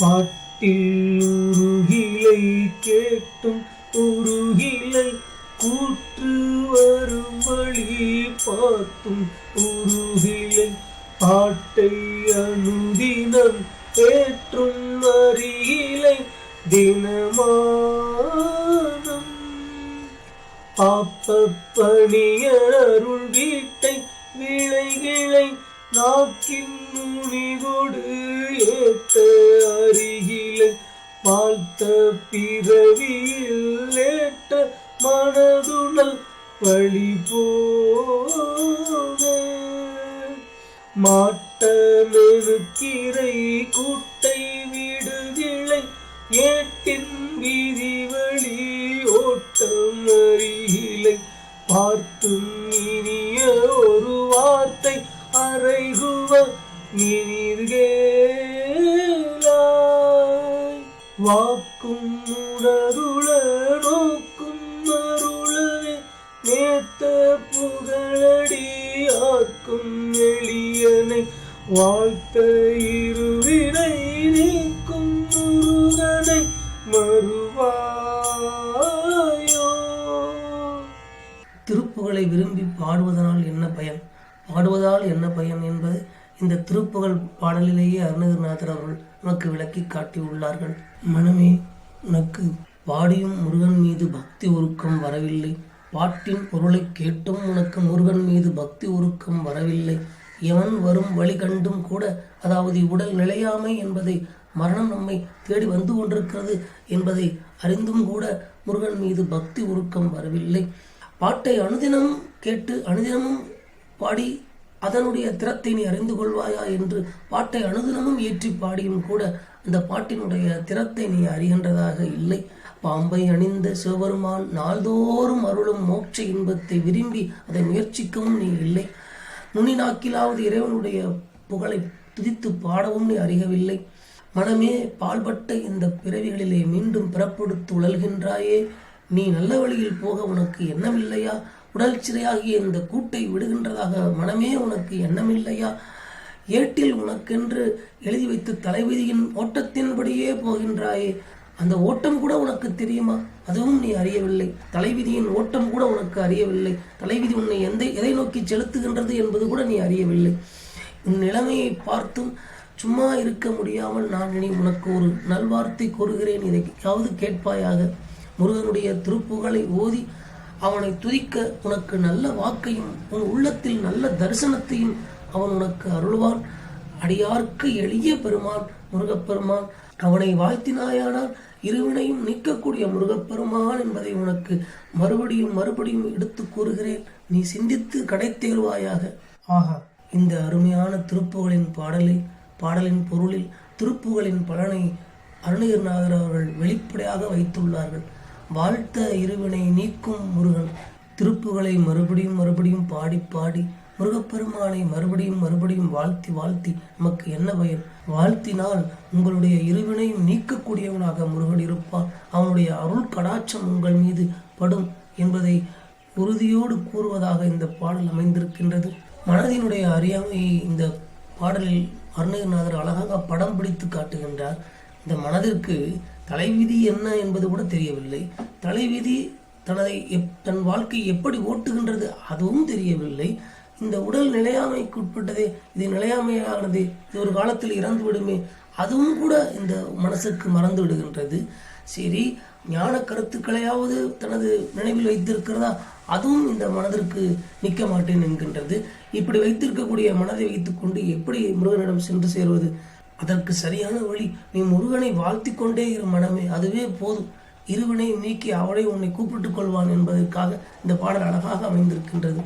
பாட்டில் உருகிலை கேட்டும் உருகிலை கூற்று வரும் வழி பார்த்தும் உருகிலை பாட்டை அனுதினம் ஏற்றும் அருகிலை தினமானம். பணிய அருள் வீட்டை விளைகளை நாக்கின் நுனிகொடு ஏத்த அருகில வாழ்த்த பிறவியில் ஏட்ட மனதுணல் வழி போக மாட்ட கூட்டை விடுகிளை ஏட்டின் வீதி நினிர்கேலாய் வாக்கும் உணருள நோக்கும் அருளவே நேத்த புகழடி ஆக்கும் எளியனை. வாழ்த்த இருவினை நீக்கும் முருகனை மறுவாயோ. திருப்புகளை விரும்பி பாடுவதனால் என்ன பயன்? பாடுவதால் என்ன பயன் என்பது இந்த திருப்புகழ் பாடலிலேயே அருணகிரிநாதர் அவர்கள் நமக்கு விளக்கி காட்டியுள்ளார்கள். மனமே உனக்கு பாடியும் முருகன் மீது பக்தி உருக்கம் வரவில்லை. பாட்டின் பொருளை கேட்டும் உனக்கு முருகன் மீது பக்தி உருக்கம் வரவில்லை. எவன் வரும் வழி கண்டும் கூட அதாவது உடல் நிலையாமை என்பதை மரணம் நம்மை தேடி வந்து கொண்டிருக்கிறது என்பதை அறிந்தும் கூட முருகன் மீது பக்தி உருக்கம் வரவில்லை. பாட்டை அனுதினம் கேட்டு அனுதினமும் பாடி அதனுடைய திறத்தை நீ அறிந்து கொள்வாயா என்று பாட்டை அனுதினமும் ஏற்றி பாடியும் கூட அந்த பாட்டினுடைய திறத்தை நீ அறிகின்றதாக இல்லை. பாம்பை அணிந்த சிவபெருமான் நாள்தோறும் அருளும் மோட்ச இன்பத்தை விரும்பி அதை முயற்சிக்கவும் நீ இல்லை. நுனி நாக்கிலாவது இறைவனுடைய புகழை துதித்து பாடவும் நீ அறியவில்லை. மனமே பால்பட்ட இந்த பிறவிகளிலே மீண்டும் பிறப்படுத்து உழல்கின்றாயே. நீ நல்ல வழியில் போக உனக்கு எண்ணமில்லையா? உடல் சிறையாகிய இந்த கூட்டை விடுகின்றதாக மனமே உனக்கு எண்ணமில்லையா? ஏட்டில் உனக்கென்று எழுதி வைத்து தலைவிதியின் ஓட்டத்தின்படியே போகின்றாயே. அந்த ஓட்டம் கூட உனக்கு தெரியுமா? அதுவும் நீ அறியவில்லை. தலைவிதியின் ஓட்டம் கூட உனக்கு அறியவில்லை. தலைவிதி உன்னை எந்த எதை நோக்கி செலுத்துகின்றது என்பது கூட நீ அறியவில்லை. உன் நிலைமையை பார்த்தும் சும்மா இருக்க முடியாமல் நான் இனி உனக்கு ஒரு நல்வார்த்தை கூறுகிறேன். இதையாவது கேட்பாயாக. முருகனுடைய திருப்புகளை ஓதி அவனை துதிக்க உனக்கு நல்ல வாக்கையும் உன் உள்ளத்தில் நல்ல தரிசனத்தையும் அவன் உனக்கு அருள்வான். அடியார்க்கு எளிய பெருமான் முருகப்பெருமான். அவனை வாழ்த்தினாயானால் இருவினையும் நீக்கக்கூடிய முருகப்பெருமான் என்பதை உனக்கு மறுபடியும் மறுபடியும் எடுத்து கூறுகிறேன். நீ சிந்தித்து கடை ஆகா இந்த அருமையான திருப்புகளின் பாடலை பாடலின் பொருளில் திருப்புகளின் பலனை அருணகிரிநாதர் அவர்கள் வெளிப்படையாக வைத்துள்ளார்கள். வாழ்த்த இருவினை நீக்கும் முருகன். திருப்புகளை மறுபடியும் மறுபடியும் பாடி பாடி முருகப்பெருமானை மறுபடியும் மறுபடியும் வாழ்த்தி வாழ்த்தி நமக்கு என்ன பயன்? வாழ்த்தினால் உங்களுடைய இருவினையும் நீக்கக்கூடியவனாக முருகன் இருப்பான் அவனுடைய அருள் கடாட்சம் உங்கள் மீது படும் என்பதை உறுதியோடு கூறுவதாக இந்த பாடல் அமைந்திருக்கின்றது. மனதினுடைய அறியாமையை இந்த பாடலில் அருணகிரிநாதர் அழகாக படம் பிடித்து காட்டுகின்றார். இந்த மனதிற்கு தலைவிதி என்ன என்பது கூட தெரியவில்லை. தலைவிதி தனதை எப் தன் வாழ்க்கை எப்படி ஓட்டுகின்றது அதுவும் தெரியவில்லை. இந்த உடல் நிலையாமைக்கு உட்பட்டதே இது நிலையாமையானது இது ஒரு காலத்தில் இறந்து விடுமே அதுவும் கூட இந்த மனசுக்கு மறந்து விடுகின்றது. சரி ஞான கருத்துக்களையாவது தனது நினைவில் வைத்திருக்கிறதா அதுவும் இந்த மனதிற்கு நிற்க மாட்டேன் என்கின்றது. இப்படி வைத்திருக்கக்கூடிய மனதை வைத்துக்கொண்டு எப்படி முருகனிடம் சென்று சேர்வது? அதற்கு சரியான வழி நீ முருகனை வாழ்த்தி கொண்டே இரு மனமே அதுவே போதும். இருவனை நீக்கி அவளை உன்னை கூப்பிட்டுக் கொள்வான் என்பதற்காக இந்த பாடல் அழகாக அமைந்திருக்கின்றது.